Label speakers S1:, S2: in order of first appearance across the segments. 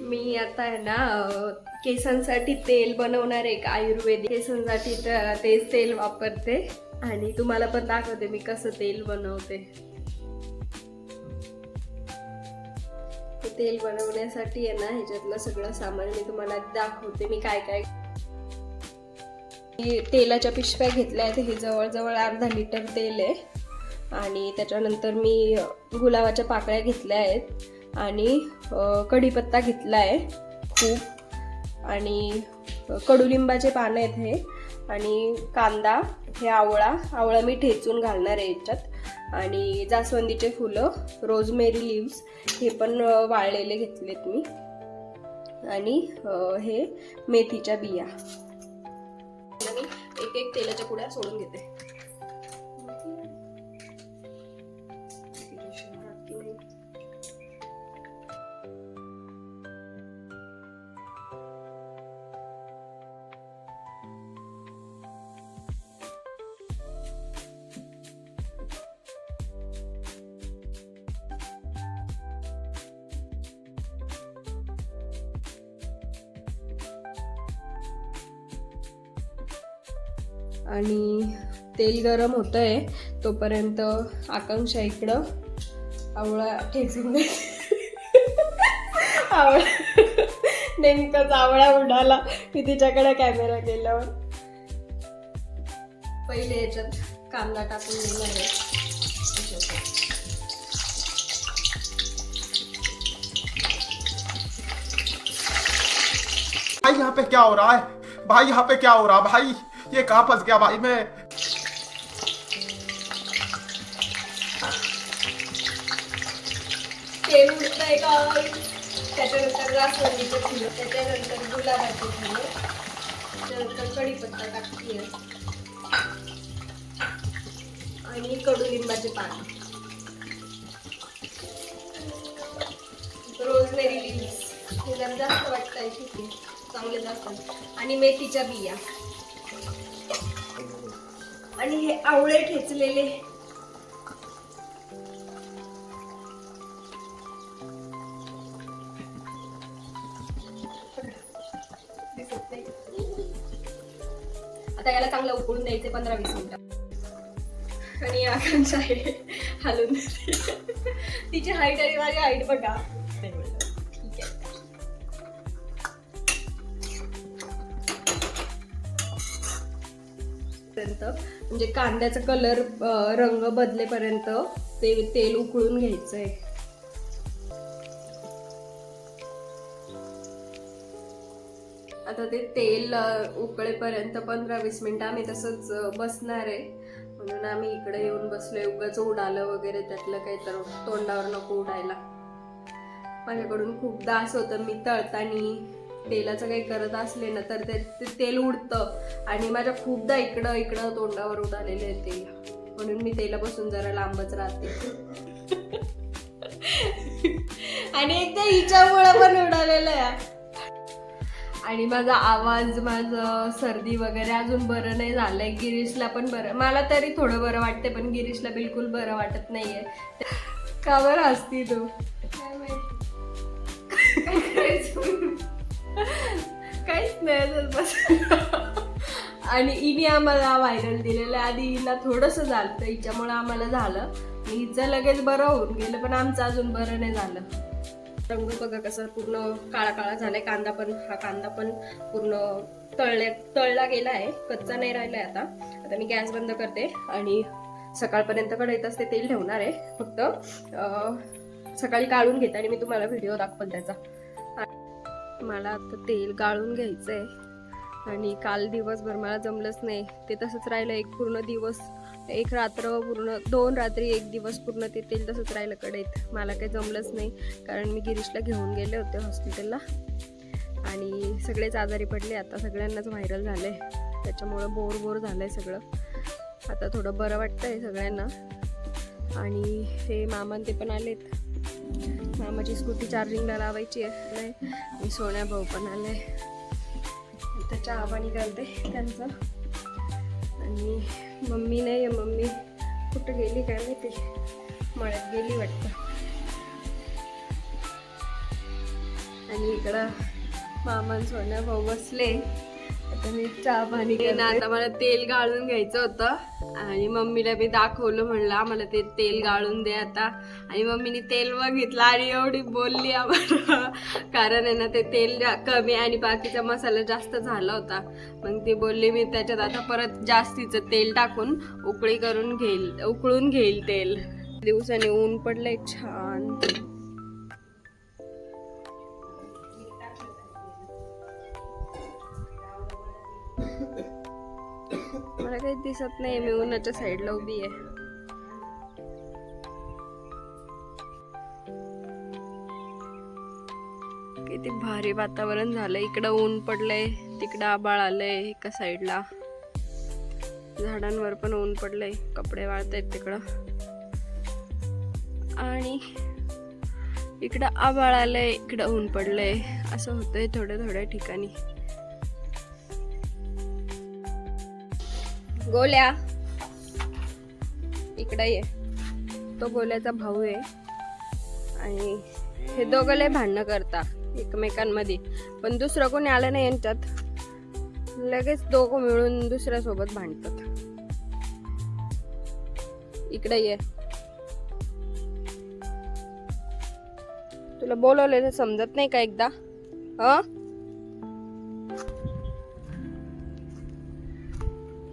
S1: मी आता आहे ना केसांसाठी तेल बनवणार एक आयुर्वेदिक केसांसाठी तेच तेल वापरते. आणि तुम्हाला पण दाखवते मी कसं तेल बनवते. तेल बनवण्यासाठी आहे ना ह्याच्यातलं सगळं सामान मी तुम्हाला दाखवते. मी काय काय तेलाच्या पिशव्या घेतल्या आहेत. हे जवळजवळ अर्धा लिटर तेल आहे. आणि त्याच्यानंतर मी गुलाबाच्या पाकळ्या घेतल्या आहेत. आणि कढीपत्ता घेतला आहे खूप. आणि कडुलिंबाचे पानं आहेत हे. आणि कांदा हे आवळा आवळा मी ठेचून घालणार आहे याच्यात. आणि जास्वंदीचे फुलं रोजमेरी लिव्स हे पण वाळलेले घेतलेत मी. आणि हे मेथीच्या बिया. मी एक एक तेलाच्या पुड्या सोडून घेते. आणि तेल गरम होत आहे तोपर्यंत आकांक्षा इकडं आवळा ठेचून दे आवळा. नेमकंच आवळा उडाला की तिच्याकडे कॅमेरा गेल्यावर. पहिले याच्यात कांदा टाकून दिला आहे.
S2: यहाँ पे क्या हो रहा है? भाई, यहाँ पे क्या हो रहा? भाई, ये कहाँ फंस गया भाई मैं?
S1: तेल उडतंय का त्याच्यानंतर जास्वंदीचे फुलं त्याच्यानंतर गुलाबाचे फुलं त्याच्यानंतर कढीपत्ता टाकते आणि कडुलिंबाचे पान। रोजमेरी ठीक आहे चांगले जास्त. आणि मेथीच्या बिया. आणि हे आवळे ठेचलेले. आता याला चांगलं उकळून द्यायचे पंधरा वीस मिनिटं. आणि आकांक्षा आहे. हलून. तिची हाईट आणि माझी हाईट बघा. पर्यंत म्हणजे कांद्याचा कलर रंग बदलेपर्यंत ते तेल उकळून घ्यायचंय. आता ते तेल उकळेपर्यंत पंधरा वीस मिनटं आम्ही तसंच बसणार आहे. म्हणून आम्ही इकडे येऊन बसलो उगाच उडालं वगैरे त्यातलं काही तर तोंडावर नको उडायला. माझ्याकडून खूप दास होतं. मी तळतानी तेलाचं काही करत असले ना तर ते ते तेल उडतं. आणि माझ्या खूपदा इकडं इकडं तोंडावर उडालेलं आहे तेल. म्हणून मी तेलापासून जरा लांबच राहते. आणि एकदा हिच्यामुळे पण उडालेलं आहे. आणि माझा आवाज माझं सर्दी वगैरे अजून बरं नाही झालंय. गिरीशला पण बरं मला तरी थोडं बरं वाटते पण गिरीशला बिलकुल बरं वाटत नाहीये. का बरं असती तू? काय माहिती. असंच बस. आणि हिने आम्हाला व्हायरल दिलेलं आहे. आधी हिला थोडंसं झालं तर हिच्यामुळं आम्हाला झालं. हिचं लगेच बरं होऊन गेलं पण आमचं अजून बरं नाही झालं. रंग बघा कसं पूर्ण काळा काळा झालाय. कांदा पण हा कांदा पण पूर्ण तळल्या तळला गेला आहे. कच्चा नाही राहिलाय आता. आता मी गॅस बंद करते आणि सकाळपर्यंत कढईतच ते तेल ठेवणार आहे. फक्त सकाळी काढून घेते आणि मी तुम्हाला व्हिडिओ दाखवल त्याचा. मला आता तेल गाळून घ्यायचं आहे आणि काल दिवसभर मला जमलंच नाही. ते तसंच राहिलं एक पूर्ण दिवस. एक रात्र पूर्ण दोन रात्री एक दिवस पूर्ण ते तेल तसंच राहिलं कढईत मला काही जमलंच नाही कारण मी गिरीशला घेऊन गेले होते हॉस्पिटलला. आणि सगळेच आजारी पडले आता सगळ्यांनाच व्हायरल झालं आहे त्याच्यामुळं बोर बोर आहे सगळं. आता थोडं बरं वाटतं आहे सगळ्यांना. आणि हे मामान ते पण आलेत. माझी स्कूटी चार्जिंगला लावायची आहे. नाही मी सोन्या भाऊ पण आले. आता चहा पाणी करते त्यांचं. आणि मम्मी नाही आहे मम्मी कुठं गेली काय माहिती? मळ्यात गेली वाटतं. आणि इकडं मामा सोन्या भाऊ बसले. आता मी चहा पाणी आता मला तेल गाळून घ्यायचं होतं. आणि मम्मीला मी दाखवलं म्हणलं मला ते तेल गाळून दे आता. आणि मम्मीने तेल बघितलं आणि एवढी बोलली आम्हाला. कारण आहे ना ते तेल कमी आणि बाकीचा मसाला जास्त झाला होता. मग ती बोलली मी त्याच्यात आता परत जास्तीचं तेल टाकून उकळी करून घेईल उकळून घेईल तेल. दिवसाने ऊन पडलंय छान. मला काही दिसत नाही मी उन्हाच्या साईडला उभी आहे. किती भारी वातावरण झालंय. इकडं ऊन पडलंय तिकडं आबाळ आलंय एका साईडला. झाडांवर पण ऊन पडलंय कपडे वाळतायत तिकडं. आणि इकडं आबाळ आलंय इकडं ऊन पडलंय. असं होतंय थोड्या थोड्या ठिकाणी. गोल्या. इकडे ये. तो गोल्याचा भाऊ आहे. आणि हे दोघं भांडणं करता एकमेकांमध्ये. पण दुसरं कोणी आलं नाही यांच्यात. लगेच दोघं मिळून दुसऱ्यासोबत भांडतात. इकडे ये. तुला बोलवलेलं समजत नाही का एकदा? ह?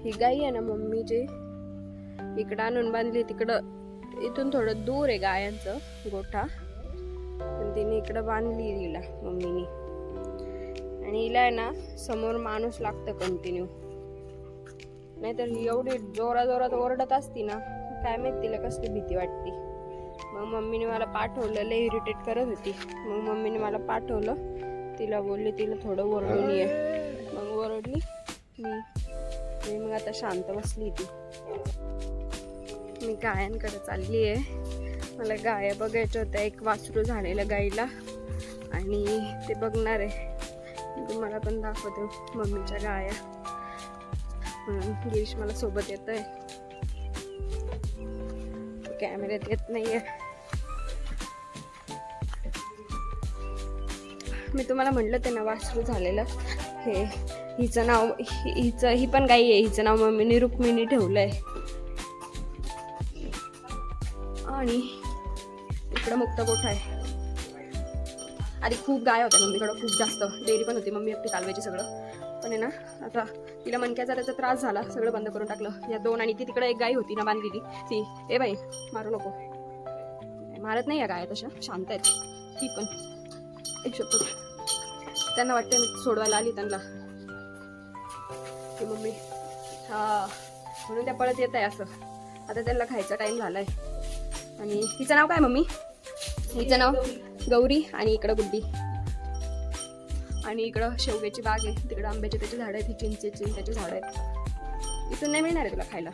S1: ही गाई आहे ना मम्मी जे इकडं आणून बांधली तिकडं इथून थोडं दूर आहे गायांचं गोठा. पण तिने इकडं बांधली हिला मम्मीनी. आणि हिला आहे ना समोर माणूस लागतं कंटिन्यू नाहीतर ही एवढी जोरा जोरात ओरडत असती ना काय माहीत तिला कसली भीती वाटते. मग मम्मीने मला पाठवलं लय इरिटेट करत होती. मग मम्मीने मला पाठवलं. तिला बोलली तिला थोडं ओरडून ये. मग ओरडली मी मी मग आता शांत बसली ती मी गायांकडे चालली आहे. मला गाया बघायच्या होत्या एक वासरू झालेलं गाईला. आणि ते बघणार आहे. मी तुम्हाला पण दाखवते मम्मीच्या गाया. म्हणून गिरीश मला सोबत येत आहे. कॅमेऱ्यात येत नाहीये. मी तुम्हाला म्हटलं ते ना वासरू झालेलं. हे हिचं नाव हिचं ही पण गाई आहे. हिचं नाव मम्मीने रुक्मिणी आहे आणि इकडं मुक्त गोठा आहे. आधी खूप गाय होत्या मम्मीकडं खूप जास्त. डेअरी पण होती. मम्मी आपली चालवायची सगळं. पण आहे ना आता तिला मणक्याचा त्याचा त्रास झाला. सगळं बंद करून टाकलं. या दोन आणि ती तिकडे एक गाय होती ना बांधलेली. ती ए बाई मारू नको. मारत नाही या गाय तशा. शांत आहेत. ती पण. एक शपथ त्यांना वाटतं मी सोडवायला आली त्यांना. की मम्मी. हा म्हणून त्या पळत येत आहे असं. आता त्यांना खायचा टाइम झालाय. आणि तिचं नाव काय मम्मी? हिचं नाव गौरी आणि इकडं गुड्डी. आणि इकडं शेवग्याची बाग आहे. तिकडं आंब्याचे त्याची झाडं आहेत ही चिंचेची त्याची झाडं आहेत. इथून नाही मिळणार आहे तुला खायला.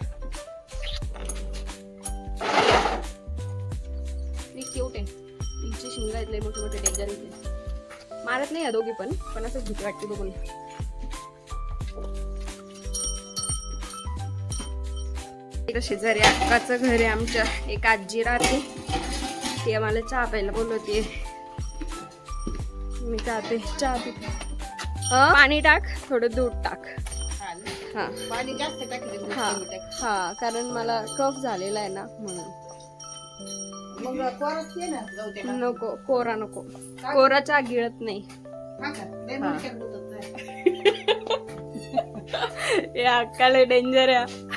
S1: ती क्यूट आहे. तिची शिंगा आहेत लय मोठे मोठे डेंजर आहेत. मारत नाही या दोघी पण पण असंच भीती वाटते बघून. शेजारी अक्काचं घर आहे आमच्या. एक आजी राहते. ती आम्हाला चहा प्यायला बोलवते. मी जाते. चहा पिते? पाणी टाक. थोडं दूध टाक. हा.
S3: पाणी जास्त टाकले
S1: हा. हा. कारण मला कफ झालेला आहे ना म्हणून.
S3: मग ना
S1: नको. कोरा नको. कोरा चहा गिळत नाही.
S3: हे
S1: अक्काला डेंजर आहे.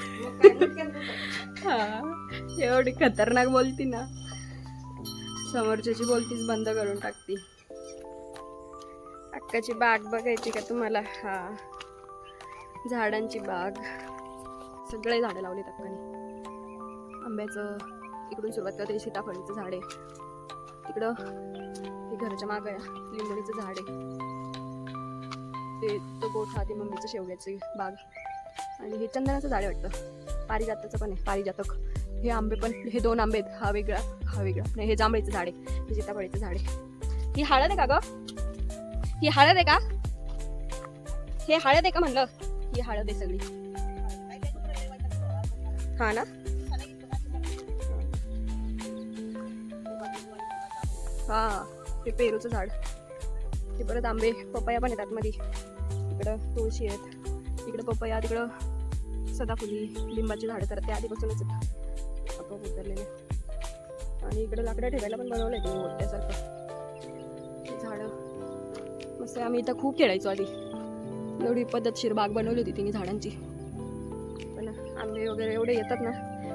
S1: हा. एवढी खतरनाक बोलती ना. समोरच्याची बोलतीच बंद करून टाकती. अक्काची बाग बघायची का तुम्हाला? हा. झाडांची बाग. सगळे झाडं लावलीत अक्काने. आंब्याचं इकडून सुरुवात करते सीताफळीचं झाड. आहे तिकडं हे घराच्या मागं आहे लिंबोणीचं झाड आहे. ते तो गोठा ते मम्मीचं शेवग्याची बाग. आणि हे चंदनाचं झाड वाटतं. पारिजाताचं पण आहे पारिजातक. हे आंबे पण हे दोन आंबे आहेत हा वेगळा हा वेगळा. नाही हे जांभळीचं झाड आहे हे सीताफळीचं झाड आहे. ही हळद आहे का ग? ही हळद आहे का? हे हळद आहे का म्हणलं? ही हळद आहे सगळी. हा ना? हा हे पेरूचं झाड. हे परत आंबे पपया पण येतात मध्ये इकडं तुळशी आहेत. इकडं पपया तिकडं सदाफुली लिंबाची झाडं तर ते आधीपासूनच आहेत. आपोआप उतरलेले. आणि इकडं लाकडं ठेवायला पण बनवलं तुम्ही मोठ्यासारखं. झाडं. मस्त आम्ही इथं खूप खेळायचो आधी. एवढी पद्धतशीर बाग बनवली होती तिने झाडांची. पण आंबे वगैरे एवढे येतात ना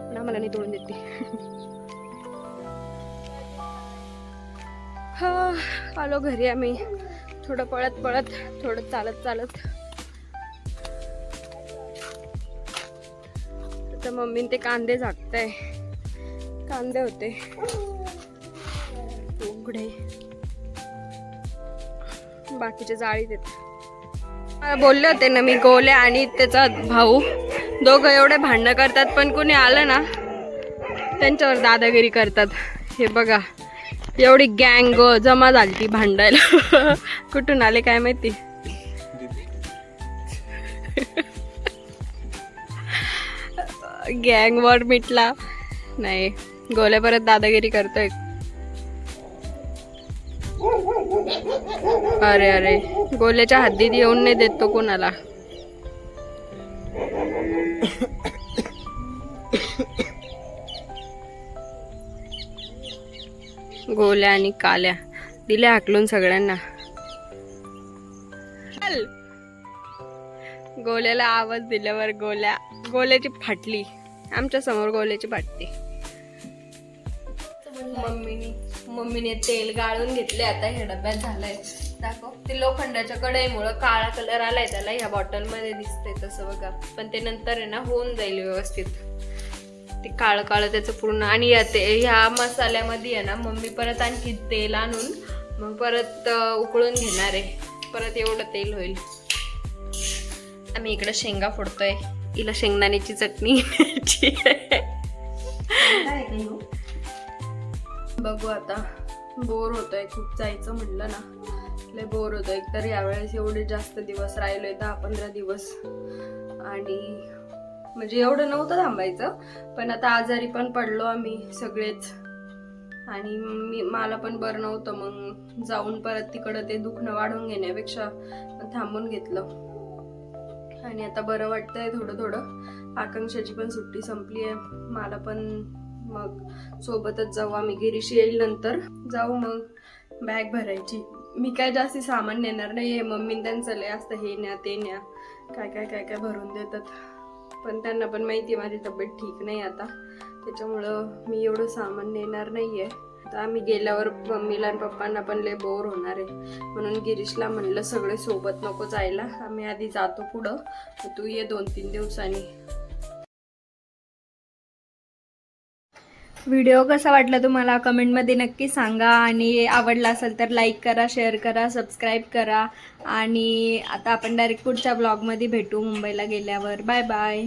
S1: पण आम्हाला नाही तोडून देते हा आलो घरी आम्ही. थोडं पळत पळत थोडं चालत चालत तर मम्मीन ते कांदे झाकताय. कांदे होते. उघडे बाकीचे जाळीत मला बोलले होते ना मी गोले आणि त्याचा भाऊ. दोघं एवढे भांडणं करतात पण कोणी आलं ना त्यांच्यावर दादागिरी करतात. हे बघा एवढी गँग जमा झाली ती भांडायला. कुठून आले काय माहिती? गँगवर मिटला. नाही गोल्या परत दादागिरी करतोय. अरे अरे गोल्याच्या हद्दीत येऊन नाही देत तो कोणाला. गोल्या आणि काल्या दिल्या हाकलून सगळ्यांना. गोल्याला आवाज दिल्यावर गोल्या गोल्याची फाटली. आमच्यासमोर गोल्याची फाटते मम्मीने मम्मीने तेल गाळून घेतले आता हे डब्यात झालंय. दाखव ते लोखंडाच्या कढईमुळं काळा कलर आलाय त्याला ह्या बॉटलमध्ये दिसतंय तसं बघा. पण ते नंतर आहे ना होऊन जाईल व्यवस्थित. ते काळं काळं त्याचं पूर्ण आणि या ते ह्या मसाल्यामध्ये आहे ना मम्मी परत आणखी तेल आणून मग परत उकळून घेणार आहे. परत एवढं तेल होईल. आम्ही इकडं शेंगा फोडतोय. हिला शेंगदाण्याची चटणी आहे. बघू आता. बोर होतोय खूप जायचं म्हणलं ना. लय बोर होतं एकतर यावेळेस एवढे जास्त दिवस राहिलोय दहा पंधरा दिवस. आणि म्हणजे एवढं नव्हतं थांबायचं. पण आता आजारी पण पडलो आम्ही सगळेच. आणि मी मला पण बरं नव्हतं. मग जाऊन परत तिकडं ते दुखणं वाढून घेण्यापेक्षा थांबून घेतलं. आणि आता बरं वाटतंय थोडं थोडं. आकांक्षाची पण सुट्टी संपली आहे. मला पण मग सोबतच जाऊ आम्ही. गिरीश येईल नंतर. जाऊ मग. बॅग भरायची. मी काय जास्ती सामान नेणार नाही आहे मम्मी त्यांचं लय असतं. हे न्या ते न्या. काय काय काय काय भरून देतात. पण त्यांना पण माहिती आहे माझी तब्येत ठीक नाही आता. त्याच्यामुळं मी एवढं सामान नेणार नाही आहे आता आम्ही गेल्यावर मम्मीला आणि पप्पांना पण लय बोर होणार आहे. म्हणून गिरीशला म्हणलं सगळे सोबत नको जायला. आम्ही आधी जातो पुढं. तू ये दोन तीन दिवसांनी.
S4: व्हिडिओ कसा वाटला तुम्हाला? कमेंटमध्ये नक्की सांगा. आणि आवडला असेल तर लाईक करा शेअर करा सबस्क्राईब करा. आणि आता आपण डायरेक्ट पुढच्या ब्लॉगमध्ये भेटू मुंबईला गेल्यावर. Bye bye